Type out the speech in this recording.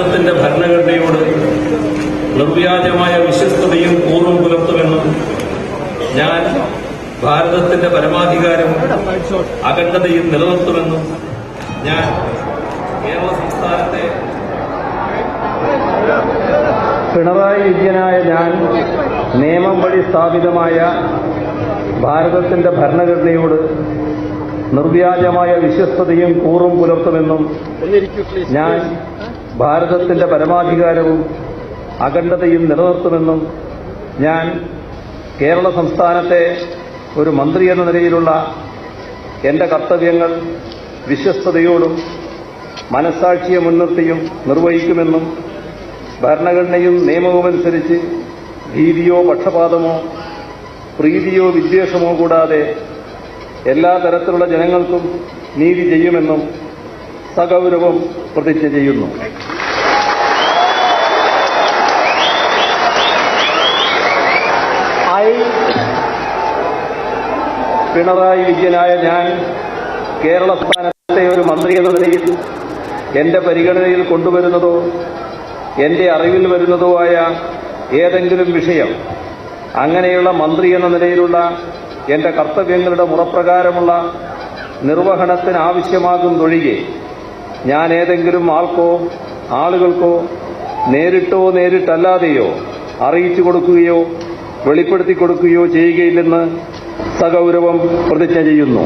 ഭാരതത്തിന്റെ ഭരണഘടനയോട് നിർവ്യാജമായ വിശ്വസ്തതയും പൂർവം പുലർത്തുമെന്നും ഞാൻ ഭാരതത്തിന്റെ പരമാധികാരം അഖണ്ഡതയും നിലനിർത്തുമെന്നും ഞാൻ കേരള സംസ്ഥാനത്തെ പിണറായി വിജയനായ ഞാൻ നിയമം വഴി സ്ഥാപിതമായ ഭാരതത്തിന്റെ ഭരണഘടനയോട് നിർവ്യാജമായ വിശ്വസ്തതയും കൂറും പുലർത്തുമെന്നും ഞാൻ ഭാരതത്തിന്റെ പരമാധികാരവും അഖണ്ഡതയും നിലനിർത്തുമെന്നും ഞാൻ കേരള സംസ്ഥാനത്തെ ഒരു മന്ത്രി എന്ന നിലയിലുള്ള എന്റെ കർത്തവ്യങ്ങൾ വിശ്വസ്തയോടും മനസാക്ഷിയെ മുൻനിർത്തിയും നിർവഹിക്കുമെന്നും ഭരണഘടനയും നിയമവുമനുസരിച്ച് ഭീതിയോ പക്ഷപാതമോ പ്രീതിയോ വിദ്വേഷമോ കൂടാതെ എല്ലാ തരത്തിലുള്ള ജനങ്ങൾക്കും നീതി ചെയ്യുമെന്നും സഗൗരവം പ്രതിജ്ഞ ചെയ്യുന്നു. ഐ. പിണറായി വിജയനായ ഞാൻ കേരള സ്ഥാനത്തെ ഒരു മന്ത്രി എന്ന നിലയിൽ എന്റെ പരിഗണനയിൽ കൊണ്ടുവരുന്നതോ എന്റെ അറിവിൽ വരുന്നതോ ആയ ഏതെങ്കിലും വിഷയം അങ്ങനെയുള്ള മന്ത്രി എന്ന നിലയിലുള്ള എന്റെ കർത്തവ്യങ്ങളുടെ മുറപ്രകാരമുള്ള നിർവഹണത്തിന് ആവശ്യമാകുന്നതൊഴികെ ഞാൻ ഏതെങ്കിലും ആൾക്കോ ആളുകൾക്കോ നേരിട്ടോ നേരിട്ടല്ലാതെയോ അറിയിച്ചു കൊടുക്കുകയോ വെളിപ്പെടുത്തി കൊടുക്കുകയോ ചെയ്യുകയില്ലെന്ന് സഗൗരവം പ്രതിജ്ഞ ചെയ്യുന്നു.